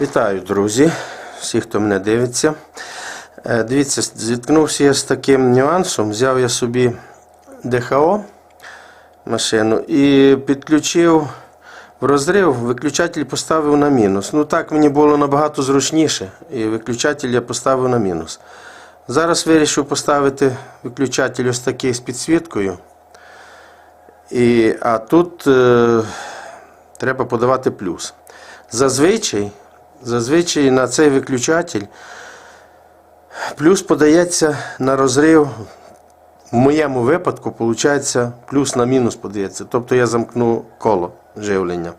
Вітаю, друзі, всі, хто мене дивиться. Е, Дивіться, зіткнувся я з таким нюансом. Взяв я собі ДХО машину і підключив в розрив, виключатель поставив на мінус. Ну так мені було набагато зручніше, і виключатель я поставив на мінус. Зараз вирішив поставити виключатель ось такий з підсвіткою. І, а тут е, треба подавати плюс. Зазвичай, зазвичай на цей виключатель плюс подається на розрив. В моєму випадку, виходить, плюс на мінус подається. Тобто я замкну коло живлення.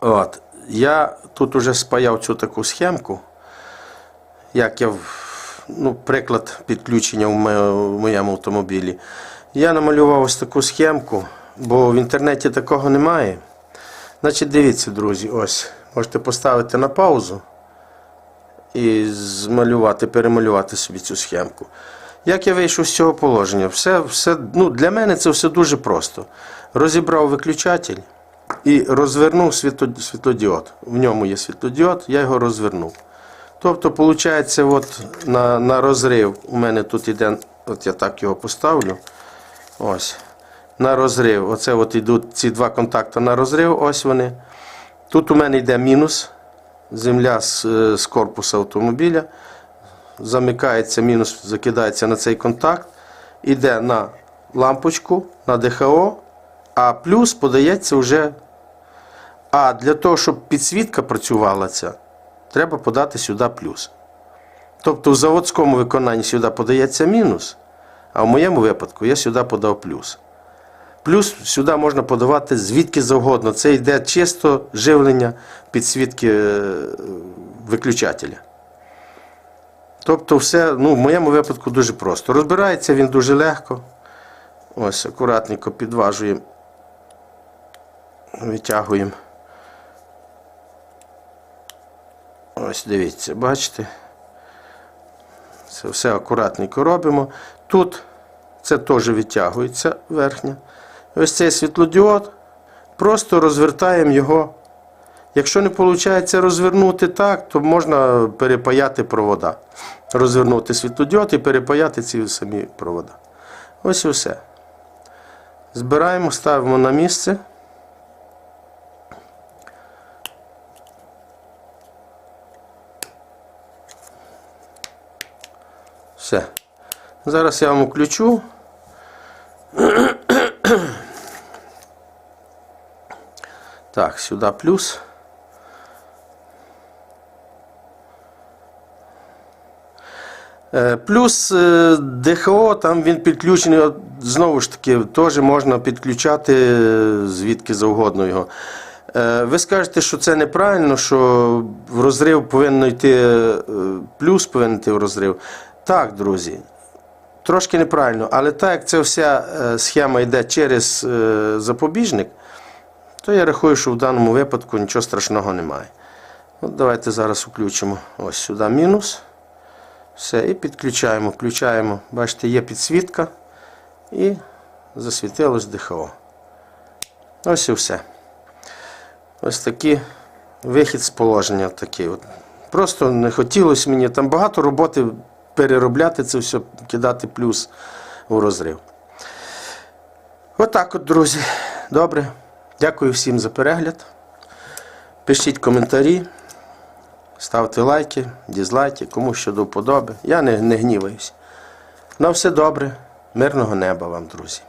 От. Я тут уже спаяв цю таку схемку. Як я, ну, приклад підключення в моєму автомобілі. Я намалював ось таку схемку, бо в інтернеті такого немає. Значить, дивіться, друзі, ось. Можете поставити на паузу і змалювати, перемалювати собі цю схемку. Як я вийшов з цього положення? Все, все, ну, для мене це все дуже просто. Розібрав виключатель і розвернув світло- світлодіод. В ньому є світлодіод, я його розвернув. Тобто, виходить, от на, на розрив у мене тут іде, от я так його поставлю. Ось. На розрив. Оце от йдуть ці два контакти на розрив, ось вони. Тут у мене йде мінус. Земля з, е, з корпусу автомобіля. Замикається, мінус закидається на цей контакт. Іде на лампочку, на ДХО, а плюс подається вже. А для того, щоб підсвітка працювала ця, треба подати сюди плюс. Тобто в заводському виконанні сюди подається мінус, а в моєму випадку я сюди подав плюс. Плюс сюди можна подавати звідки завгодно. Це йде чисто живлення підсвітки е, виключателя. Тобто, все, ну, в моєму випадку дуже просто. Розбирається він дуже легко. Ось, акуратненько підважуємо, витягуємо. Ось дивіться, бачите? Це все акуратненько робимо. Тут це теж відтягується верхня. Ось цей світлодіод. Просто розвертаємо його. Якщо не виходить розвернути так, то можна перепаяти провода. Розвернути світлодіод і перепаяти ці самі провода. Ось і все. Збираємо, ставимо на місце. Все. Зараз я вам включу. Так, сюди плюс. Е, Плюс е, ДХО, там він підключений, знову ж таки, теж можна підключати е, звідки завгодно його. Ви скажете, що це неправильно, що в розрив повинно йти плюс повинен йти в розрив. Так, друзі, трошки неправильно, але так як ця вся схема йде через запобіжник, то я рахую, що в даному випадку нічого страшного немає. От давайте зараз включимо ось сюди мінус. Все, і підключаємо, включаємо. Бачите, є підсвітка і засвітилось ДХО. Ось і все. Ось такий вихід з положення. Такий от. Просто не хотілося мені там багато роботи переробляти це все, кидати плюс у розрив. Отак от, друзі. Добре. Дякую всім за перегляд. Пишіть коментарі. Ставте лайки, дізлайки, кому що до вподоби. Я не, не гніваюсь. На все добре, мирного неба вам, друзі.